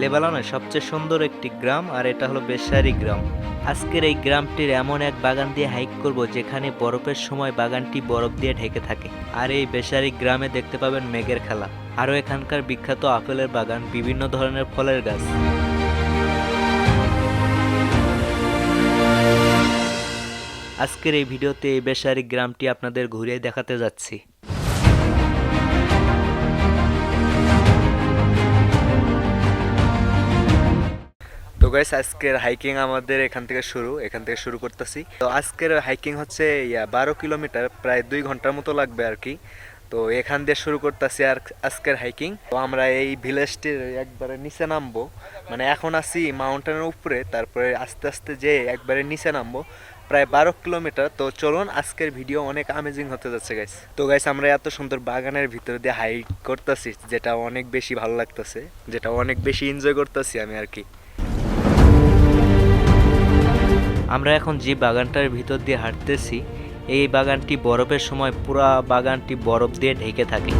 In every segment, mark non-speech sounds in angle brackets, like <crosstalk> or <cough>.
লেবাননের সবচেয়ে সুন্দর একটি গ্রাম, আর এটা হলো বেশারি গ্রাম। আজকের এই গ্রামটির এমন এক বাগান দিয়ে হাইক করব, যেখানে বরফের সময় বাগানটি বরফ দিয়ে ঢেকে থাকে। আর এই বেশারি গ্রামে দেখতে পাবেন মেঘের খেলা। আরও এখানকার বিখ্যাত আপেলের বাগান, বিভিন্ন ধরনের ফলের গাছ। আজকের এই ভিডিওতে এই বেশারি গ্রামটি আপনাদের ঘুরিয়ে দেখাতে যাচ্ছি। তো গাইস আজকের হাইকিং আমাদের এখান থেকে শুরু, এখান থেকে শুরু করতেছি। তো আজকের হাইকিং হচ্ছে বারো কিলোমিটার, প্রায় দুই ঘণ্টার মতো লাগবে আর কি। তো এখান দিয়ে শুরু করতেছি আর আজকের হাইকিং তো আমরা এই ভিলেজটির একবারে নিচে নামবো। মানে এখন আছি মাউন্টেনের উপরে, তারপরে আস্তে আস্তে যে একবারে নিচে নামবো, প্রায় বারো কিলোমিটার। তো চলুন, আজকের ভিডিও অনেক আমেজিং হতে যাচ্ছে গাইস তো গাইস আমরা এত সুন্দর বাগানের ভিতরে দিয়ে হাইক করতেছি, যেটা অনেক বেশি ভালো লাগতেছে, যেটা অনেক বেশি এনজয় করতেছি আমি আর কি। আমরা এখন যে বাগানটার ভিতর দিয়ে হাঁটতেছি, এই বাগানটি বরফের সময় পুরা বাগানটি বরফ দিয়ে ঢেকে থাকে।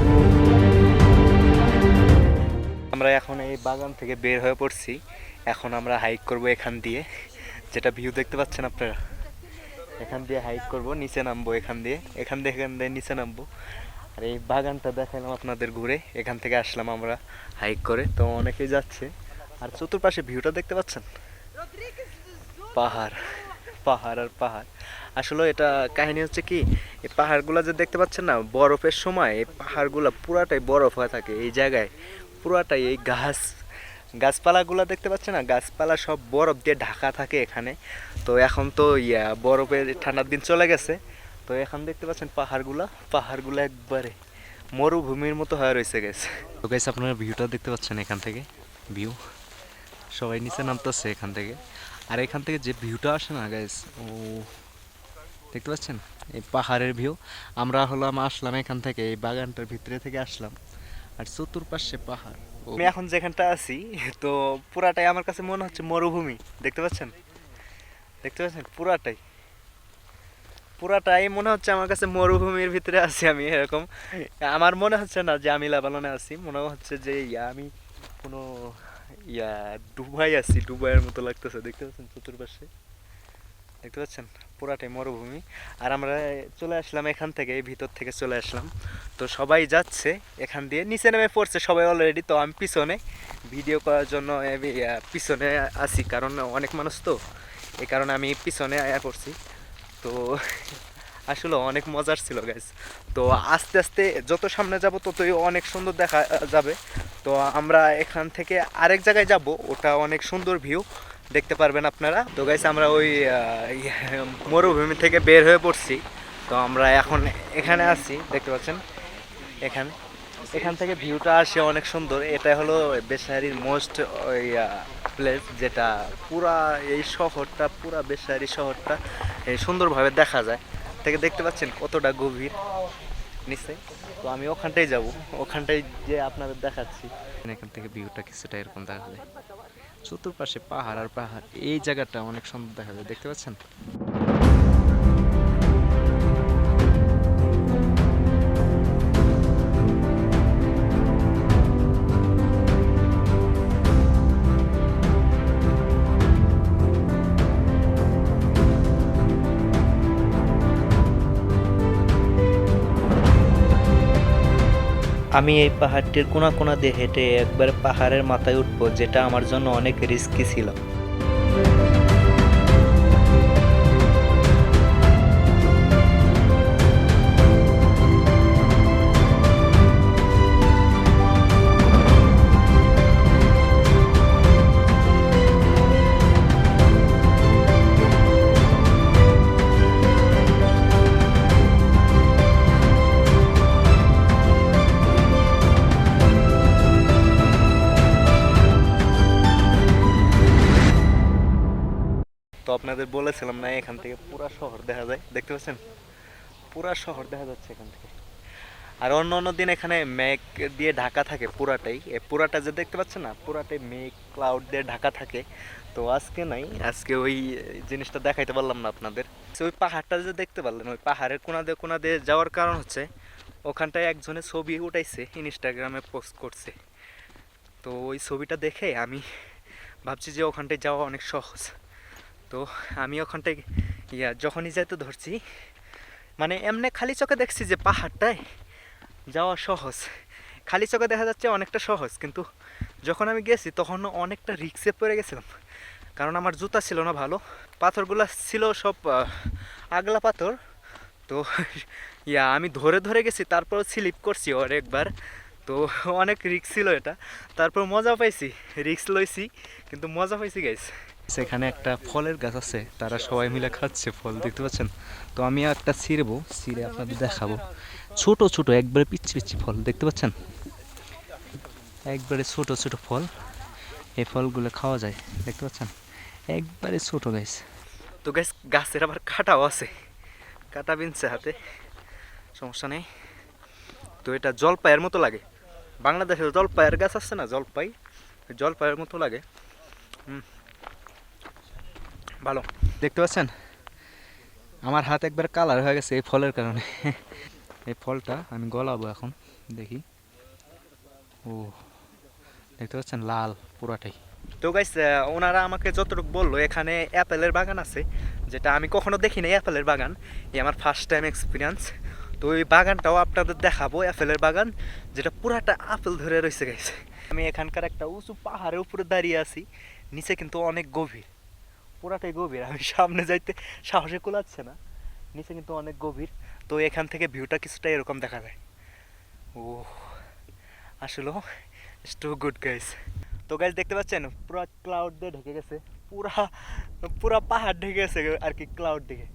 আমরা এখন এই বাগান থেকে বের হয়ে পড়ছি। এখন আমরা হাইক করব এখান দিয়ে। যেটা ভিউ দেখতে পাচ্ছেন আপনারা? এখান দিয়ে হাইক করব, নিচে নামবো এখান দিয়ে। এখান দিয়ে এখান দিয়ে নিচে নামবো। আর এই বাগানটা দেখালাম আপনাদের ঘুরে। এখান থেকে আসলাম আমরা হাইক করে। তো অনেকেই যাচ্ছে। আর চতুর্পাশে ভিউটা দেখতে পাচ্ছেন? পাহাড় পাহাড় আর পাহাড়। আসলে এটা কাহিনী হচ্ছে কি, এই পাহাড়গুলো যে দেখতে পাচ্ছেন না, বরফের সময় এই পাহাড়গুলো পুরাটাই বরফ হয়ে থাকে এই জায়গায়। পুরাটাই এই গাছ, গাছপালাগুলো দেখতে পাচ্ছেন না, গাছপালা সব বরফ দিয়ে ঢাকা থাকে এখানে। তো এখন তো ইয়া, বরফের ঠান্ডার দিন চলে গেছে। তো এখন দেখতে পাচ্ছেন পাহাড়গুলো পাহাড়গুলো একবারে মরুভূমির মতো হয়ে রয়েছে গেছে তো গেছে আপনারা ভিউটা দেখতে পাচ্ছেন এখান থেকে ভিউ সবাই নিচে নামতেছে এখান থেকে। আর এখান থেকে যে ভিউটা আসে না গাইস ও, দেখতে পাচ্ছেন? এই পাহাড়ের ভিউ। আমরা হলাম, আসলাম এখান থেকে, এই বাগানটার ভিতরে থেকে আসলাম। আর চতুর্পাশে পাহাড়। আমি এখন যেখানটা আছি, তো পুরাটাই আমার কাছে মনে হচ্ছে মরুভূমি। দেখতে পাচ্ছেন? দেখতে পাচ্ছেন? পুরাটাই। পুরাটাই মনে হচ্ছে আমার কাছে মরুভূমির ভিতরে আছি আমি, এরকম। আমার মনে হচ্ছে না যে আমি লেবাননে আছি, মনে হচ্ছে যে আমি কোনো ইয়া, দুবাই আছি, দুবাইয়ের মতো লাগতেছে, দেখতে পাচ্ছেন চতুর্পাশে? দেখতে পাচ্ছেন? পুরাটাই মরুভূমি। আর আমরা চলে আসলাম এখান থেকে ভিতর থেকে চলে আসলাম। তো সবাই যাচ্ছে এখান দিয়ে, নিচে নেমে পড়ছে সবাই অলরেডি তো আমি পিছনে ভিডিও করার জন্য আমি পিছনে আছি। কারণ অনেক মানুষ তো এই কারণে আমি পিছনে আয়া করছি তো আসলে অনেক মজার ছিল গাইজ তো আস্তে আস্তে যত সামনে যাব ততই অনেক সুন্দর দেখা যাবে। তো আমরা এখান থেকে আরেক জায়গায় যাব ওটা অনেক সুন্দর ভিউ দেখতে পারবেন আপনারা। তো গাইস আমরা ওই ইয়ে, মরুভূমি থেকে বের হয়ে পড়ছি। তো আমরা এখন এখানে আছি দেখতে পাচ্ছেন? এখানে এখান থেকে ভিউটা আসে অনেক সুন্দর। এটা হলো বেসারির মোস্ট ওই প্লেস যেটা পুরা এই শহরটা পুরা বেসারি শহরটা সুন্দরভাবে দেখা যায়। থেকে দেখতে পাচ্ছেন কতটা গভীর নিচে। তো আমি ওখানটাই যাব, ওখানটাই যে আপনাদের দেখাচ্ছি। এখান থেকে ভিউটা কিছুটা এরকম দেখা যায় চতুর্পাশে পাহাড় আর পাহাড়, এই জায়গাটা অনেক সুন্দর দেখা যায় দেখতে পাচ্ছেন? আমি এই পাহাড়টির কোনা কোনা দিয়ে হেঁটে একবার পাহাড়ের মাথায় উঠবো, যেটা আমার জন্য অনেক রিস্কি ছিল। বলেছিলাম না, এখান থেকে পুরা শহর দেখা যায়, দেখতে পাচ্ছেন? পুরা শহর দেখা যাচ্ছে এখান থেকে। আর অন্য অন্য দিন এখানে মেঘ দিয়ে ঢাকা থাকে পুরাটাই। এ পুরাটা যে দেখতে পাচ্ছেন না, পুরাটাই মেঘ ক্লাউড দিয়ে ঢাকা থাকে। তো আজকে নাই, আজকে ওই জিনিসটা দেখাইতে পারলাম না আপনাদের। ওই পাহাড়টা যে দেখতে পারলেন, ওই পাহাড়ের কোনা দিয়ে কোনা দিয়ে যাওয়ার কারণ হচ্ছে, ওখানটায় একজনের ছবি উঠাইছে, ইনস্টাগ্রামে পোস্ট করছে। তো ওই ছবিটা দেখে আমি ভাবছি যে ওখানটায় যাওয়া অনেক সহজ। তো আমি ওখানটায় ইয়া, যখনই যাইতে ধরছি। মানে এমনি খালি চোখে দেখছি যে পাহাড়টায় যাওয়া সহজ। খালি চোখে দেখা যাচ্ছে অনেকটা সহজ, কিন্তু যখন আমি গেছি তখন অনেকটা রিক্সে পড়ে গেছিলাম। কারণ আমার জুতা ছিল না ভালো, পাথরগুলো ছিল সব আগলা পাথর। তো ইয়া, আমি ধরে ধরে গেছি তারপর স্লিপ করছি অনেকবার তো অনেক রিক্স ছিল এটা। তারপর মজা পাইছি রিক্স লইছি কিন্তু মজা পাইছি গাইস সেখানে একটা ফলের গাছ আছে তারা সবাই মিলে খাচ্ছে ফল দেখতে পাচ্ছেন? তো আমি একটা ছিঁড়বো ছিঁড়ে আপনাদের দেখাবো। ছোট ছোট একবারে পিচ্ছি পিচ্ছি ফল দেখতে পাচ্ছেন? একবারে ছোট ছোট ফল এই ফলগুলো খাওয়া যায় দেখতে পাচ্ছেন? একবারে ছোট গাছ তো গাছ গাছের আবার কাটাও আছে। কাটা বিনছে হাতে সমস্যা নেই। তো এটা জলপাইয়ের মতো লাগে। বাংলাদেশে জলপাইয়ের গাছ আছে না, জলপাই? জলপাইয়ের মতো লাগে। ভালো। দেখতে পাচ্ছেন? আমার হাত একবার কালার হয়ে গেছে এই ফলের কারণে। এই ফলটা আমি গলাবো এখন, দেখি। ও, দেখতে পাচ্ছেন? লাল, পুরাটাই। তো গাইস ওনারা আমাকে যতটুকু বলল, এখানে অ্যাপেলের বাগান আছে, যেটা আমি কখনো দেখি অ্যাপেলের বাগান। এই আমার ফার্স্ট টাইম এক্সপিরিয়েন্স তো ওই বাগানটাও আপনাদের দেখাবো অ্যাপেলের বাগান, যেটা পুরাটা আপেল ধরে রয়েছে গেছে আমি এখানকার একটা উঁচু পাহাড়ের উপরে দাঁড়িয়ে আছি, নিচে কিন্তু অনেক গভীর। পুরাটাই গভীর, আমি সামনে যাইতে সাহসে কুলাচ্ছে না, নিচে কিন্তু অনেক গভীর। তো এখান থেকে ভিউটা কিছুটা এরকম দেখা যায়। ও আসলে টু গুড গাইস তো গাইস দেখতে পাচ্ছেন? পুরো ক্লাউড দিয়ে ঢেকে গেছে, পুরা পুরা পাহাড় ঢেকে গেছে, আর কি ক্লাউড দিকে।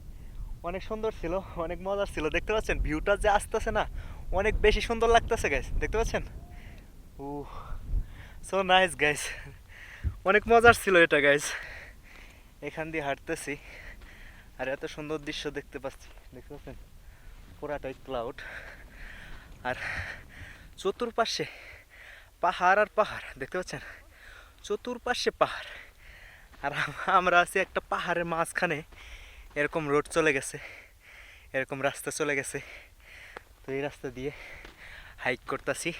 অনেক সুন্দর ছিল, অনেক মজার ছিল। দেখতে পাচ্ছেন ভিউটা যে আসতেছে না, অনেক বেশি সুন্দর লাগতেছে গাইস দেখতে পাচ্ছেন? ও সো নাইস গাইস অনেক মজার ছিল এটা গাইস এখান দিয়ে হাঁটতেছি, আর এত সুন্দর দৃশ্য দেখতে পাচ্ছি। দেখতে পাচ্ছেন? পুরাটাই ক্লাউড আর চতুর্পাশে পাহাড় আর পাহাড়, দেখতে পাচ্ছেন? চতুর্পাশে পাহাড়। আর আমরা আছি একটা পাহাড়ের মাঝখানে। এরকম রোড চলে গেছে, এরকম রাস্তা চলে গেছে। তো এই রাস্তা দিয়ে হাইক করতেছি,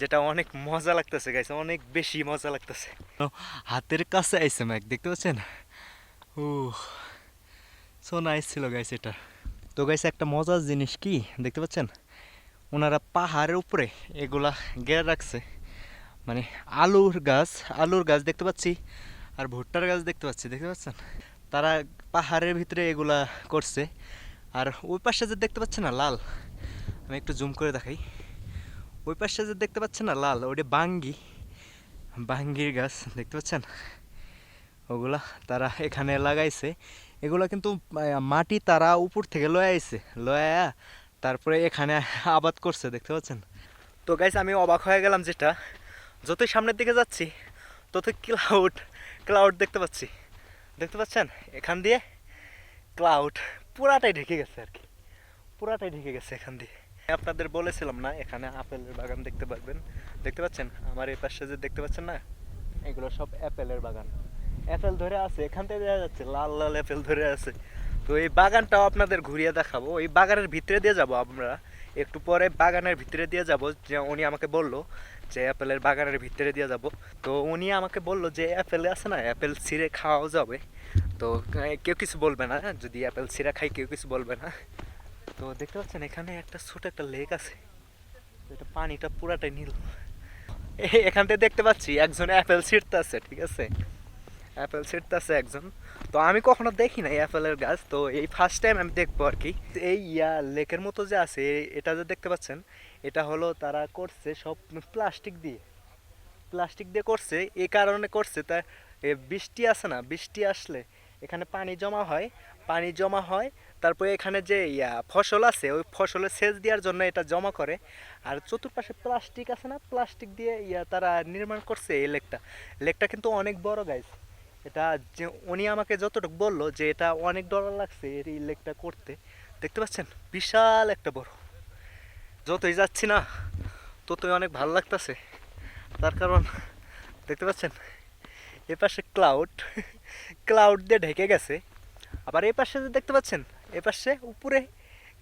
যেটা অনেক মজা লাগতেছে গাইছে অনেক বেশি মজা লাগতেছে। হাতের কাছে আইসে ম্যাক দেখতে পাচ্ছেন? ও সো নাইস গাইস এটা। তো গাইছে একটা মজার জিনিস কি, দেখতে পাচ্ছেন? ওনারা পাহাড়ের উপরে এগুলা গেড়ে রাখছে। মানে আলুর গাছ আলুর গাছ দেখতে পাচ্ছি, আর ভুট্টার গাছ দেখতে পাচ্ছি, দেখতে পাচ্ছেন? তারা পাহাড়ের ভিতরে এগুলা করছে। আর ওই পাশে যে দেখতে পাচ্ছে না, লাল। আমি একটু জুম করে দেখাই। ওই পাশে যে দেখতে পাচ্ছেন না, লাল ওটা বাঙ্গি। বাঙ্গির গাছ, দেখতে পাচ্ছেন? ওগুলা তারা এখানে লাগাইছে। এগুলা কিন্তু মাটি তারা উপর থেকে লয়ে আইছে। লয়ে তারপরে এখানে আবাদ করছে, দেখতে পাচ্ছেন? তো গাইস আমি অবাক হয়ে গেলাম যেটা। যতই সামনের দিকে যাচ্ছি, ততই ক্লাউড ক্লাউড দেখতে পাচ্ছি। দেখতে পাচ্ছেন? এখান দিয়ে ক্লাউড পুরাটাই ঢেকে গেছে আর কি। পুরাটাই ঢেকে গেছে এখান দিয়ে। আপনাদের বলেছিলাম না, এখানে আপেলের বাগান দেখতে পারবেন। দেখতে পাচ্ছেন? আমার এই পাশে যে দেখতে পাচ্ছেন না, এগুলো সব অ্যাপেলের বাগান। অ্যাপেল ধরে আছে, এখান থেকে দেখা যাচ্ছে লাল লাল অ্যাপেল ধরে আছে। তো এই বাগানটাও আপনাদের ঘুরিয়ে দেখাবো এই বাগানের ভিতরে দিয়ে যাব আমরা। একটু পরে বাগানের ভিতরে দিয়ে যাব, যে উনি আমাকে বলল যে অ্যাপেলের বাগানের ভিতরে দিয়ে যাব। তো উনি আমাকে বলল যে অ্যাপেল আছে না, অ্যাপেল ছিঁড়ে খাওয়াও যাবে। তো কেউ কিছু বলবে না যদি অ্যাপেল ছিঁড়া খাই, কেউ কিছু বলবে না। তো দেখতে পাচ্ছেন, এখানে একটা ছোট একটা লেক আছে। এটা পানিটা পুরাটাই নীল। এখান থেকে দেখতে পাচ্ছি, একজন অ্যাপেল ছিঁড়তে আছে ঠিক আছে? অ্যাপেল ছিঁড়তেছে একজন। তো আমি কখনো দেখি নাই অ্যাপেলের গাছ, তো এই ফার্স্ট টাইম আমি দেখব আর কি এই, ইয়া লেকের মতো যে আছে, এটা যে দেখতে পাচ্ছেন, এটা হলো তারা করছে সব প্লাস্টিক দিয়ে। প্লাস্টিক দিয়ে করছে এই কারণে করছে, তা বৃষ্টি আসে না, বৃষ্টি আসলে এখানে পানি জমা হয়, পানি জমা হয়, তারপরে এখানে যে, ইয়া, ফসল আছে, ওই ফসলে সেচ দেওয়ার জন্য এটা জমা করে। আর চতুর্পাশে প্লাস্টিক আছে না প্লাস্টিক দিয়ে, ইয়া, তারা নির্মাণ করছে এই লেকটা লেকটা কিন্তু অনেক বড় গাইস এটা যে উনি আমাকে যতটুকু বলল যে এটা অনেক ডলার লাগছে এর এই লেকটা করতে, দেখতে পাচ্ছেন? বিশাল একটা বড়। যতই যাচ্ছি না, ততই অনেক ভালো লাগতেছে। তার কারণ, দেখতে পাচ্ছেন? এ পাশে ক্লাউড ক্লাউড <laughs> দিয়ে ঢেকে গেছে। আবার এই পাশে যে দেখতে পাচ্ছেন? এ পাশে উপরে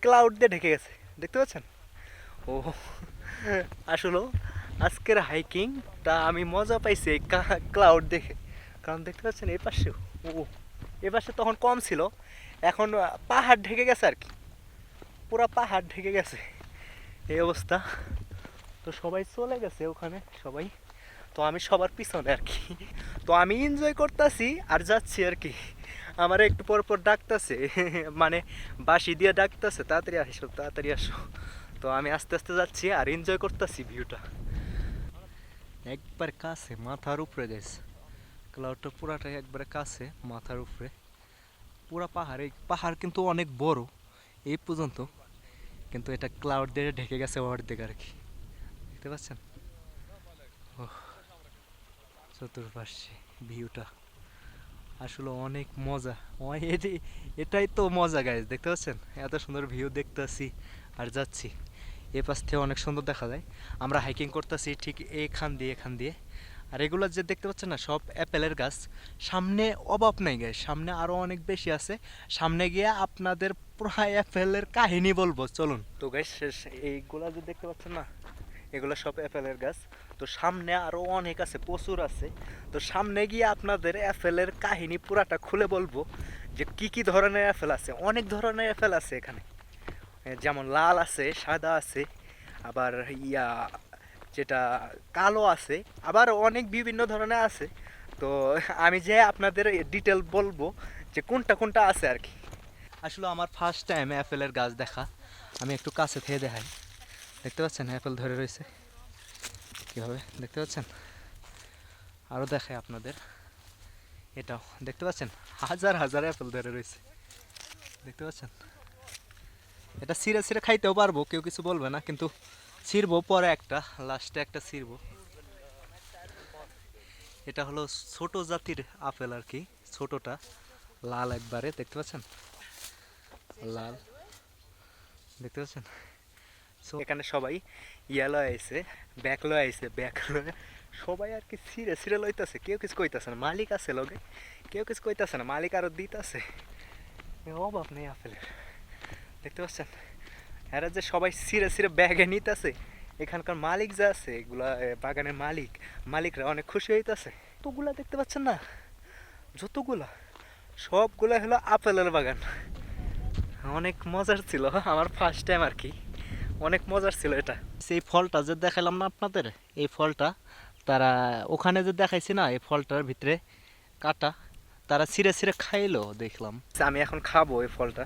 ক্লাউড দিয়ে ঢেকে গেছে। দেখতে পাচ্ছেন? ও আসলেও আজকের হাইকিংটা আমি মজা পাইছি ক্লাউড দেখে। কারণ দেখতে পাচ্ছেন এই পাশেও ও এ পাশে তখন কম ছিল। এখন পাহাড় ঢেকে গেছে আর কি। পুরো পাহাড় ঢেকে গেছে। এই অবস্থা। তো সবাই চলে গেছে ওখানে, সবাই। তো আমি সবার পিছনে আর কি। তো আমি এনজয় করতেছি আর যাচ্ছি আর কি। আমার একটু পর পর ডাকতেছে। মানে বাঁশি দিয়ে ডাকতেছে, তাড়াতাড়ি আসো তাড়াতাড়ি আসো। তো আমি আস্তে আস্তে যাচ্ছি আর এনজয় করতেছি ভিউটা একবার কাছে মাথার উপরে গেছে। ক্লাউডটা পুরাটাই একবারে কাছে মাথার উপরে। পুরা পাহাড় পাহাড় কিন্তু অনেক বড় এই পর্যন্ত। কিন্তু এটা ক্লাউড দিয়ে ঢেকে গেছে অর্ধেক আর কি। দেখতে পাচ্ছেন? ওহ, চতুর্পাশে ভিউটা আসলে অনেক মজা। ও- এটি- এটাই তো মজা গাইজ দেখতে পাচ্ছেন? এত সুন্দর ভিউ দেখতেছি আর যাচ্ছি। এ পাশ থেকে অনেক সুন্দর দেখা যায়। আমরা হাইকিং করতেছি ঠিক এখান দিয়ে এখান দিয়ে। আর এগুলো যে দেখতে পাচ্ছেন না, সব অ্যাপেলের গাছ। সামনে অভাব নাই গায়ে সামনে আরও অনেক বেশি আছে। সামনে গিয়ে আপনাদের প্রায় অ্যাপেলের কাহিনী বলব, চলুন। তো গাছ এইগুলা যে দেখতে পাচ্ছেন না, এগুলো সব অ্যাপেলের গাছ। তো সামনে আরও অনেক আছে, প্রচুর আছে। তো সামনে গিয়ে আপনাদের অ্যাপেলের কাহিনী পুরাটা খুলে বলব, যে কি কি ধরনের অ্যাপেল আছে। অনেক ধরনের অ্যাপেল আছে এখানে। যেমন লাল আছে, সাদা আছে, আবার ইয়া যেটা কালো আছে, আবার অনেক বিভিন্ন ধরনের আছে। তো আমি যে আপনাদের ডিটেল বলব যে কোনটা কোনটা আছে আর কি। আসলে আমার ফার্স্ট টাইম অ্যাপেলের গাছ দেখা। আমি একটু কাছে থেকে দেখাই। দেখতে পাচ্ছেন? অ্যাপেল ধরে রয়েছে। কীভাবে? দেখতে পাচ্ছেন? আরও দেখাই আপনাদের। এটাও। দেখতে পাচ্ছেন? হাজার হাজার অ্যাপেল ধরে রয়েছে। দেখতে পাচ্ছেন? এটা ছিঁড়ে ছিঁড়ে খাইতেও পারব, কেউ কিছু বলবে না, কিন্তু ছিঁড়বো, পরে একটা লাস্টে একটা ছিঁড়বো। এটা হলো ছোট জাতির আপেল আর কি, ছোটটা, লাল একবারে, দেখতে পাচ্ছেন? লাল, দেখতে পাচ্ছেন? এখানে সবাই ইয়েলো লয়ে আইছে ব্যাক লয়ে সবাই আর কি ছিঁড়ে ছিঁড়ে লইতাছে, কেউ কিছু কইতাছে না। মালিক আছে লগে, কেউ কিছু কইতাছে না, মালিক আরও দিতাছে। অভাব নেই আপেলের, দেখতে পাচ্ছেন? এরা যে সবাই ছিঁড়ে ছিঁড়ে ব্যাগে নিতেছে, এখানকার মালিক যা আছে, এগুলা বাগানের মালিক, মালিকরা অনেক খুশি হইতাছে। তোগুলা দেখতে পাচ্ছেন না? যতগুলা? সবগুলা হলো আপেলের বাগান। অনেক মজার ছিল, আমার ফার্স্ট টাইম আর কি। অনেক মজার ছিল এটা। সেই ফলটা যে দেখালাম না আপনাদের, এই ফলটা তারা, ওখানে যে দেখাইছি না, এই ফলটার ভিতরে কাটা, তারা ছিঁড়ে ছিঁড়ে খাইলো, দেখলাম। আমি এখন খাব এই ফলটা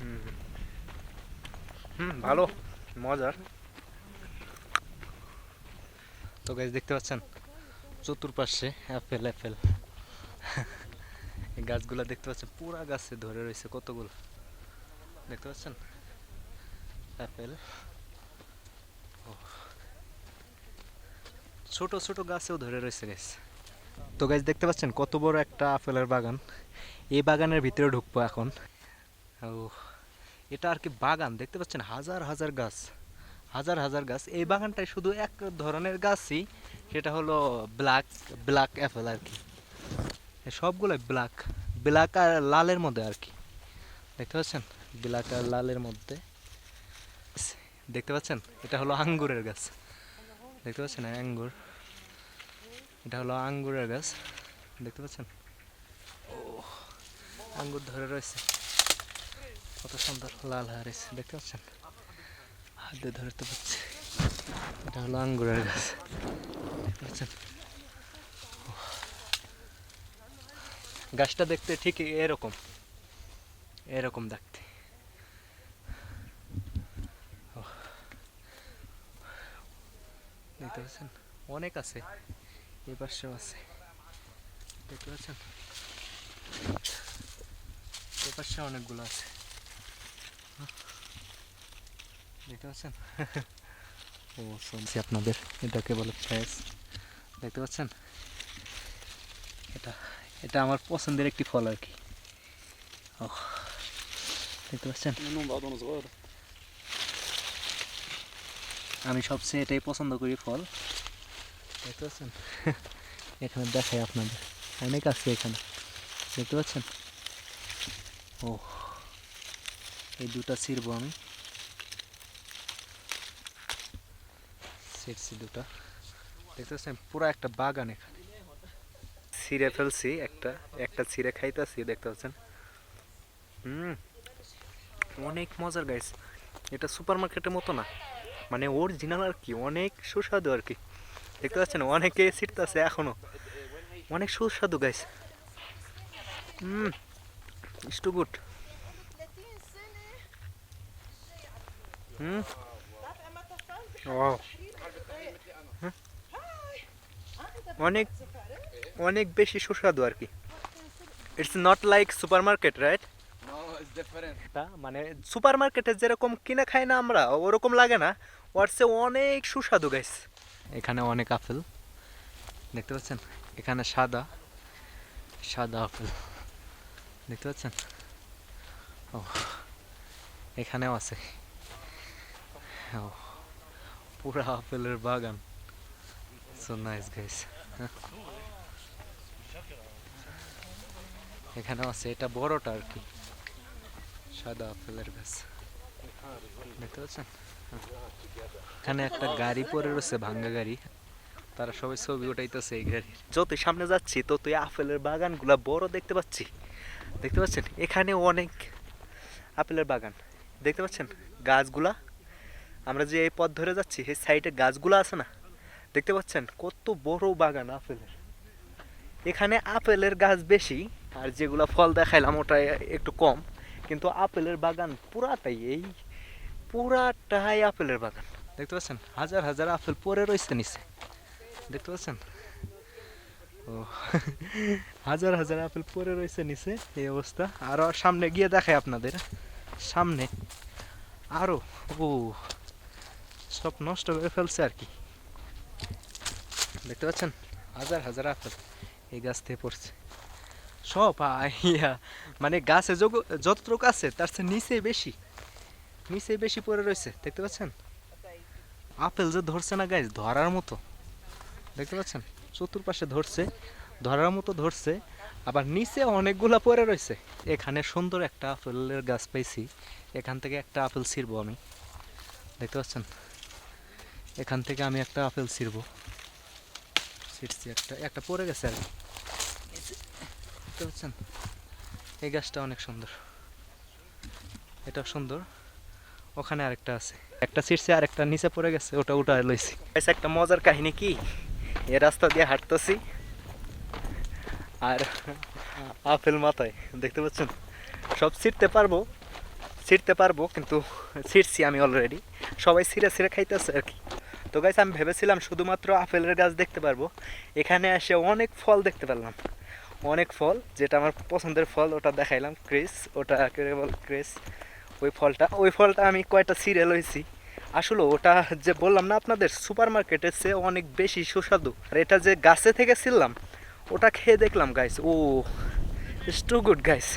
হুম হুম, ভালো। মজার। তো গাছ দেখতে পাচ্ছেন? চতুর্পাশে অ্যাপেল অ্যাপেল এই গাছগুলো দেখতে পাচ্ছেন? পুরা গাছে ধরে রয়েছে কতগুলো? দেখতে পাচ্ছেন? অ্যাপেল। ছোট ছোট গাছেও ধরে রয়েছে গাছ তো গাছ দেখতে পাচ্ছেন? কত বড় একটা আপেলের বাগান। এই বাগানের ভিতরে ঢুকবো এখন। ও এটা আর কি বাগান, দেখতে পাচ্ছেন? হাজার হাজার গাছ, হাজার হাজার গাছ। এই বাগানটায় শুধু এক ধরনের গাছই, সেটা হলো ব্ল্যাক ব্ল্যাক অ্যাপেল আর কি। এ সবগুলো ব্ল্যাক ব্ল্যাক আর লালের মধ্যে আর কি। দেখতে পাচ্ছেন? ব্ল্যাক আর লালের মধ্যে। দেখতে পাচ্ছেন? এটা হলো আঙ্গুরের গাছ। দেখতে পাচ্ছেন? আঙ্গুর। এটা হলো আঙ্গুরের গাছ। দেখতে পাচ্ছেন? ও আঙ্গুর ধরে রয়েছে। কত সুন্দর লাল রয়েছে দেখতে পাচ্ছেন? হাতে ধরতে পারছি এটা হলো আঙ্গুরের গাছ। দেখতে পাচ্ছেন? গাছটা দেখতে ঠিক এরকম। এরকম দেখতে। দেখতে পাচ্ছেন? অনেক আছে। এই পাশেও আছে। দেখতে পাচ্ছেন? এই পাশে অনেকগুলো আছে। দেখতে পাচ্ছেন? <laughs> ও শুনছি আপনাদের এটাকে বলে ফ্যাস দেখতে পাচ্ছেন? এটা এটা আমার পছন্দের একটি ফল আর কি। ও দেখতে পাচ্ছেন? আমি সবচেয়ে এটাই পছন্দ করি ফল। দেখতে পাচ্ছেন? <laughs> এখানে দেখাই আপনাদের। অনেক আছে এখানে। দেখতে পাচ্ছেন? ওহ এই দুটা ছিড়বো আমি। ছিড়ছি দুটা। দেখতে পাচ্ছেন পুরো একটা বাগান এখানে। ছিঁড়ে ফেলছি, একটা একটা ছিঁড়ে খাইতেছি দেখতে পাচ্ছেন হুম, অনেক মজার গাইস এটা সুপার মার্কেটের মতো না। মানে অরিজিনাল আর কি, অনেক সুস্বাদু আর কি। দেখতে পাচ্ছেন অনেকে ছিটতেছে এখনও। অনেক সুস্বাদু guys hmm is too good hmm ও অনেক অনেক বেশি সুস্বাদু আর কি it's not like super market right মানে সুপার মার্কেটে যেরকম কিনে খাই না আমরা ওরকম লাগে না ওর চেয়ে অনেক সুস্বাদু গাইস এখানে অনেক আপেল দেখতে পাচ্ছেন এখানে সাদা সাদা আপেল দেখতে পাচ্ছেন ও এখানেও আছে পুরা আপেলের বাগান সো নাইস গাইস এখানেও আছে, এটা বড়টা আর কি। সাদা আপেলের গাছ। দেখতে পাচ্ছেন। এখানে একটা গাড়ি পড়ে রয়েছে, ভাঙ্গা গাড়ি। তারা সবাই ছবি উঠাইতেছে এই গাড়ি। যতই সামনে যাচ্ছি, ততই আপেলের বাগানগুলা বড় দেখতে পাচ্ছি। দেখতে পাচ্ছেন? এখানে অনেক আপেলের বাগান। দেখতে পাচ্ছেন? গাছগুলা আমরা যে এই পথ ধরে যাচ্ছি এই সাইডে গাছগুলো আছে না? দেখতে পাচ্ছেন? কত বড় বাগান আপেলের। এখানে আপেলের গাছ বেশি, আর যেগুলা ফল দেখাইলাম ওটা একটু কম, কিন্তু আপেলের বাগান পুরাটাই এই পুরাটাই আপেলের বাগান। দেখতে পাচ্ছেন? হাজার হাজার আপেল পরে রয়েছে নিচে। দেখতে পাচ্ছেন? ও, হাজার হাজার আপেল পরে রয়েছে নিচে, এই অবস্থা। আরও সামনে গিয়ে দেখায় আপনাদের। সামনে আরও, ও সব নষ্ট করে ফেলছে আর কি। দেখতে পাচ্ছেন? হাজার হাজার আপেল এই গাছ থেকে পড়ছে। সব ইয়া মানে গাছে যতটুকু আছে, তার চেয়ে নিচে বেশি। নিচে বেশি পড়ে রয়েছে, দেখতে পাচ্ছেন? আপেল যে ধরছে না গাছ ধরার মতো। দেখতে পাচ্ছেন? চতুর্পাশে ধরছে, ধরার মতো ধরছে, আবার নিচে অনেকগুলা পড়ে রয়েছে। এখানে সুন্দর একটা আপেলের গাছ পাইছি। এখান থেকে একটা আপেল ছিড়বো আমি। দেখতে পাচ্ছেন? এখান থেকে আমি একটা আপেল ছিড়বো। ছিড়ছি একটা। একটা পড়ে গেছে আর কি। দেখতে পাচ্ছেন এই গাছটা অনেক সুন্দর। এটা সুন্দর। ওখানে আরেকটা আছে। একটা ছিটছে আর একটা নিচে পড়ে গেছে। ওটা ওটা লইছি। একটা মজার কাহিনী কি? এ রাস্তা দিয়ে হাঁটতেছি আর আপেল মাথায়, দেখতে পাচ্ছেন? সব ছিটতে পারব ছিটতে পারব, কিন্তু ছিটছি আমি অলরেডি সবাই ছিঁড়ে ছিঁড়ে খাইতেছে আর কি। তো গাইস আমি ভেবেছিলাম শুধুমাত্র আপেলের গাছ দেখতে পারব। এখানে এসে অনেক ফল দেখতে পারলাম। অনেক ফল, যেটা আমার পছন্দের ফল, ওটা দেখাইলাম ক্রিস ওটা কে বল ক্রিস ওই ফলটা। ওই ফলটা আমি কয়টা সিরিয়াল হয়েছি আসলে ওটা যে বললাম না আপনাদের সুপার মার্কেটের চেয়ে অনেক বেশি সুস্বাদু। আর এটা যে গাছে থেকে ছিললাম, ওটা খেয়ে দেখলাম গাইস ও ইটস টু গুড গাইস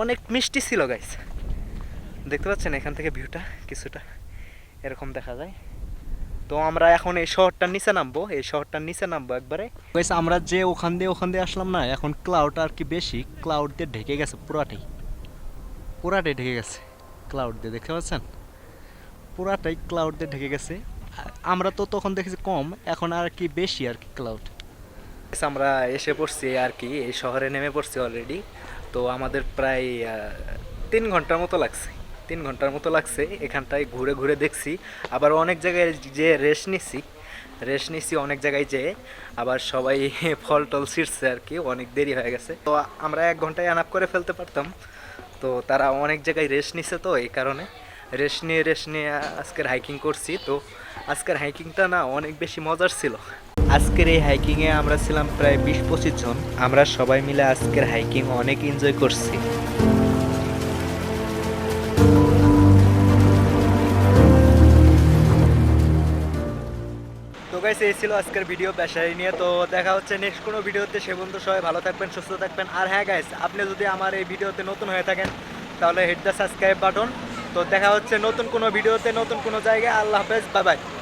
অনেক মিষ্টি ছিল গাইস দেখতে পাচ্ছেন এখান থেকে ভিউটা কিছুটা এরকম দেখা যায়। তো আমরা এখন এই শহরটার নিচে নামবো। এই শহরটার নিচে নামবো একবারে। আমরা যে ওখান দিয়ে ওখান দিয়ে আসলাম না এখন ক্লাউড আর কি বেশি ক্লাউড দিয়ে ঢেকে গেছে পুরাটাই। পুরাটাই ঢেকে গেছে ক্লাউড দিয়ে দেখতে পাচ্ছেন? পুরাটাই ক্লাউড দিয়ে ঢেকে গেছে। আমরা তো তখন দেখেছি কম এখন আর কি বেশি আর কি ক্লাউড আমরা এসে পড়ছি আর কি এই শহরে নেমে পড়ছি অলরেডি তো আমাদের প্রায় তিন ঘণ্টার মতো লাগছে। তিন ঘণ্টার মতো লাগছে, এখানটায় ঘুরে ঘুরে দেখছি। আবার অনেক জায়গায় যে রেস্ট নিচ্ছি রেস্ট নিচ্ছি অনেক জায়গায় যেয়ে, আবার সবাই <laughs> ফল টল ছিঁড়ছে আর কি, অনেক দেরি হয়ে গেছে। তো আমরা এক ঘন্টায় আনাপ করে ফেলতে পারতাম। তো তারা অনেক জায়গায় রেস্ট নিছে তো এই কারণে। রেস্ট নিয়ে রেস্ট নিয়ে আজকের হাইকিং করছি। তো আজকের হাইকিংটা না অনেক বেশি মজার ছিল। আজকের এই হাইকিংয়ে আমরা ছিলাম প্রায় বিশ পঁচিশ জন। আমরা সবাই মিলে আজকের হাইকিং অনেক এনজয় করছি। গাইস এই ছিল আজকের ভিডিও পেশারি নিয়ে। তো দেখা হচ্ছে নেক্সট কোনো ভিডিওতে সে বন্ধু সবাই ভালো থাকবেন, সুস্থ থাকবেন। আর হ্যাঁ গাইস আপনি যদি আমার এই ভিডিওতে নতুন হয়ে থাকেন, তাহলে হিট দ্য সাবস্ক্রাইব বাটন তো দেখা হচ্ছে নতুন কোনো ভিডিওতে নতুন কোনো জায়গায়। আল্লাহ হাফেজ বাবাই বাই